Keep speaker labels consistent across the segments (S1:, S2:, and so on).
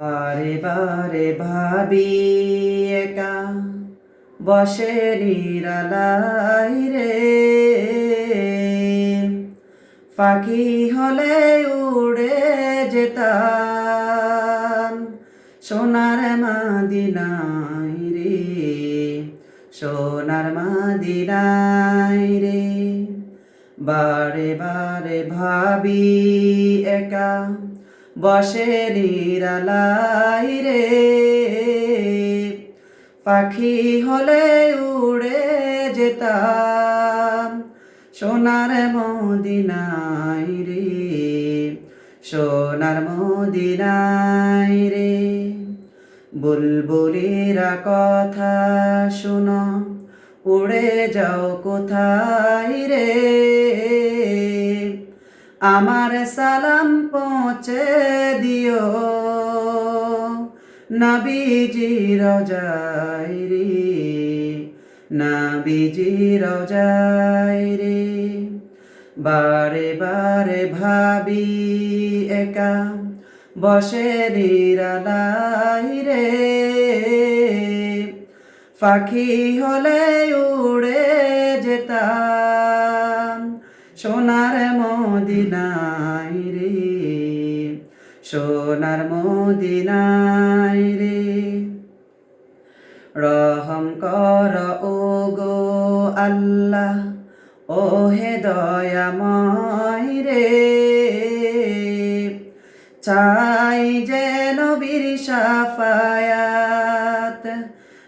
S1: বারে বারে ভাবি, একা বসে নিরালাই রে। পাখি হলে উড়ে যেতাম সোনার মাদিনাই রে, সোনার মাদিনাই রে। বারে বারে ভাবি, একা বসে নিরালাই রে। পাখি হলে উড়ে যেতাম সোনার মদিনাই রে, সোনার মদিনাই রে। বুলবুলিরা কথা শুনো, উড়ে যাও কোথায় রে? আমার সালাম পৌঁছে দিও। নবীজি রজাই রে নবীজি রজাই রে। বারে বারে ভাবি একা, বসে নিরালাই রে। পাখি হলে উড়ে যেতাম সোনার মদিনাই রে, সোনার মদিনাই রে। রহম কর ও গো আল্লাহ ও হে দয়াময় রে। চাই যেন বীর সাফায়াত,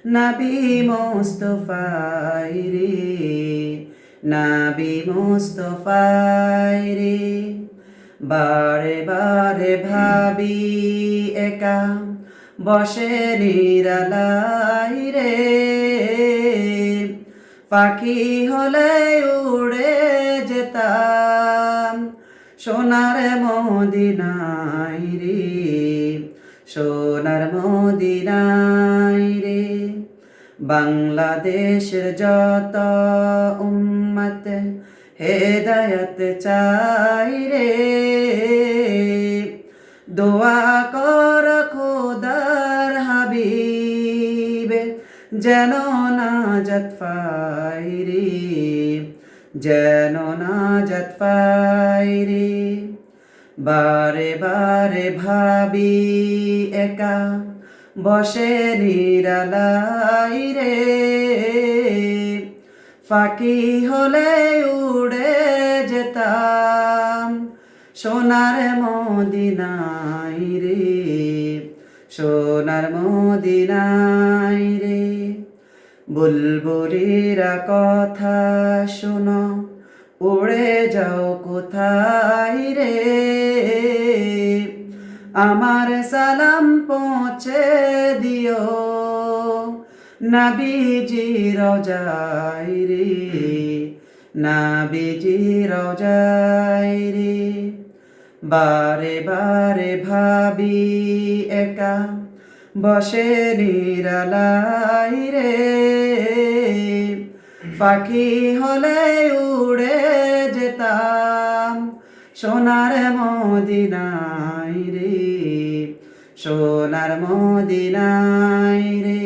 S1: নবী মোস্তফাই রে। নবী মোস্তফাই রে, বারে বারে ভাবি একা, বসে নিরালাই রে। পাখি হলে উড়ে যেতাম সোনার মদিনাই রে, সোনার মদিনাই রে। বাংলাদেশের যত উম্মত হেদায়ত চাই রে, দোয়া কর খোদার হাবিব যেন নাজত পাই রে, যেন নাজত পাই রে। বারে বারে ভাবি একা বসে নিরালাই রে। ফাঁকি হলে উড়ে যেতাম সোনার মদিনাই রে, সোনার মদিনাই রে। বুলবুলিরা কথা শোনো, উড়ে যাও কোথায় রে? আমার সালাম পৌঁছে দিও। নাবিজি রজাই রে, নাবিজি রজাই রে। বারে বারে ভাবি একা, বসে নিরালাই রে। পাখি হলে উড়ে যেতাম সোনার মদিনাই রে, সোনার মদিনাই রে।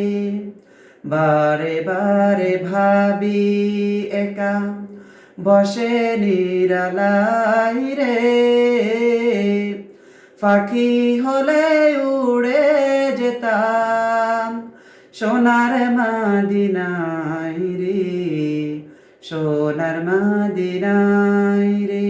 S1: বারে বারে ভাবি একা বসে নিরালাই রে। পাখি হলে উড়ে যেতাম সোনার মাদিনাই রে, সোনার মাদিনাই রে।